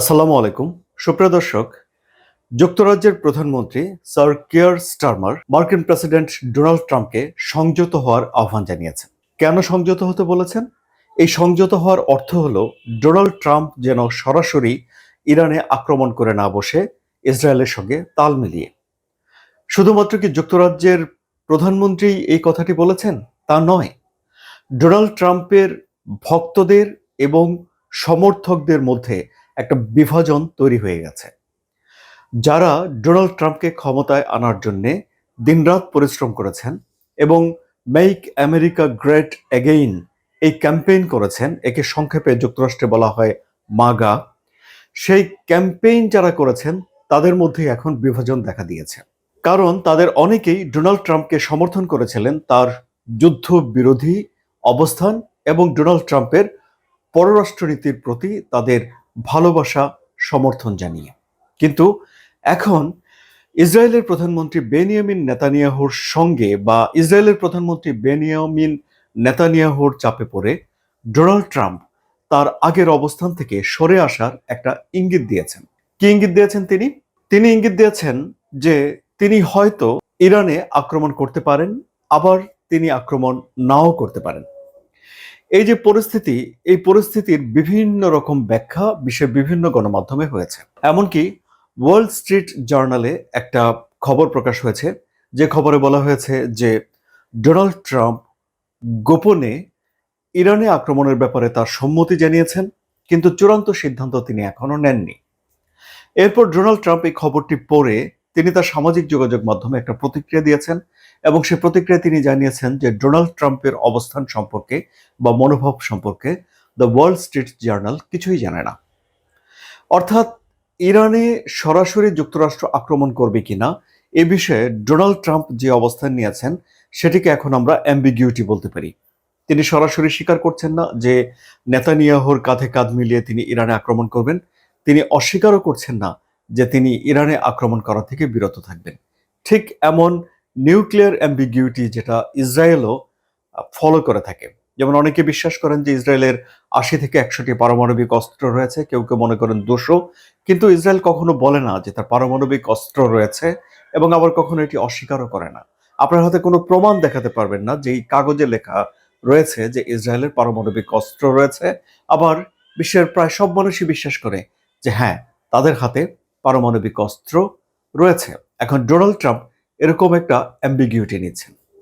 আসসালামু আলাইকুম। সুপ্রিয় দর্শক, যুক্তরাজ্যের প্রধানমন্ত্রী স্যার কেয়ার স্টারমার মার্কিন প্রেসিডেন্ট ডোনাল্ড ট্রাম্পকে সংযত হওয়ার আহ্বান জানিয়েছেন। কেন সংযত হতে বলেছেন? এই সংযত হওয়ার অর্থ হলো ডোনাল্ড ট্রাম্প যেন সরাসরি ইরানে আক্রমণ করে না বসে, ইসরায়েলের সঙ্গে তাল মিলিয়ে। শুধুমাত্র কি যুক্তরাজ্যের প্রধানমন্ত্রী এই কথাটি বলেছেন? তা নয়। ডোনাল্ড ট্রাম্পের ভক্তদের এবং সমর্থকদের মধ্যে একটা বিভাজন তৈরি হয়ে গেছে। যারা ডোনাল্ড ট্রাম্পকে ক্ষমতায় আনার জন্যে দিনরাত পরিশ্রম করেছেন এবং মেক আমেরিকা গ্রেট অ্যাগেইন এই ক্যাম্পেইন করেছেন, একে সংক্ষেপে যুক্তরাষ্ট্রে বলা হয় মাগা, সেই ক্যাম্পেইন যারা করেছেন তাদের মধ্যে এখন বিভাজন দেখা দিয়েছে। কারণ তাদের অনেকেই ডোনাল্ড ট্রাম্পকে সমর্থন করেছিলেন তার যুদ্ধ বিরোধী অবস্থান এবং ডোনাল্ড ট্রাম্পের পররাষ্ট্রনীতির প্রতি তাদের ভালোবাসা, সমর্থন জানিয়ে। কিন্তু এখন ইসরায়েলের প্রধানমন্ত্রী বেনিয়ামিন নেতানিয়াহুর সঙ্গে বা ইসরায়েলের প্রধানমন্ত্রী বেনিয়ামিন নেতানিয়াহুর চাপে পড়ে ডোনাল্ড ট্রাম্প তার আগের অবস্থান থেকে সরে আসার একটা ইঙ্গিত দিয়েছেন। কি ইঙ্গিত দিয়েছেন তিনি? তিনি ইঙ্গিত দিয়েছেন যে তিনি হয়তো ইরানে আক্রমণ করতে পারেন, আবার তিনি আক্রমণ নাও করতে পারেন। এই যে পরিস্থিতি, এই পরিস্থিতির বিভিন্ন রকম ব্যাখ্যা বিশ্বের বিভিন্ন গণমাধ্যমে হয়েছে। এমনকি ওয়ার্ল্ড স্ট্রিট জার্নালে একটা খবর প্রকাশ হয়েছে, যে খবরে বলা হয়েছে যে ডোনাল্ড ট্রাম্প গোপনে ইরানে আক্রমণের ব্যাপারে তার সম্মতি জানিয়েছেন, কিন্তু চূড়ান্ত সিদ্ধান্ত তিনি এখনও নেননি। এরপর ডোনাল্ড ট্রাম্প এই খবরটি পড়ে তিনি তার সামাজিক যোগাযোগ মাধ্যমে একটা প্রতিক্রিয়া দিয়েছেন এবং সে প্রতিক্রিয়া তিনি জানিয়েছেন যে ডোনাল্ড ট্রাম্পের অবস্থান সম্পর্কে বা মনোভাব সম্পর্কে দ্য ওয়ার্ল্ড স্ট্রিট জার্নাল কিছুই জানে না। অর্থাৎ ইরানে সরাসরি যুক্তরাষ্ট্র আক্রমণ করবে কিনা এ বিষয়ে ডোনাল্ড ট্রাম্প যে অবস্থান নিয়েছেন সেটিকে এখন আমরা অ্যাম্বিগিউটি বলতে পারি। তিনি সরাসরি স্বীকার করছেন না যে নেতানিয়াহুর কাঁধে কাঁধ মিলিয়ে তিনি ইরানে আক্রমণ করবেন। তিনি অস্বীকারও করছেন না যে তিনি ইরানে আক্রমণ করা থেকে বিরত থাকবেন। ঠিক এমন নিউক্লিয়ার অ্যাম্বিগিউটি যেটা ইসরায়েলও ফলো করে থাকে। যেমন অনেকে বিশ্বাস করেন যে ইসরায়েলের আশি থেকে একশোটি পারমাণবিক অস্ত্র রয়েছে, কেউ কেউ মনে করেন দুশো। কিন্তু ইসরায়েল কখনো বলে না যে তার পারমাণবিক অস্ত্র রয়েছে এবং আবার কখনো এটি অস্বীকারও করে না। আপনার হাতে কোনো প্রমাণ দেখাতে পারবেন না যে এই কাগজে লেখা রয়েছে যে ইসরায়েলের পারমাণবিক অস্ত্র রয়েছে। আবার বিশ্বের প্রায় সব মানুষই বিশ্বাস করে যে হ্যাঁ তাদের হাতে পারমাণবিক অস্ত্র রয়েছে। এখন ডোনাল্ড ট্রাম্প এরকম একটা অ্যাম্বিগিউটি নিচ্ছেন।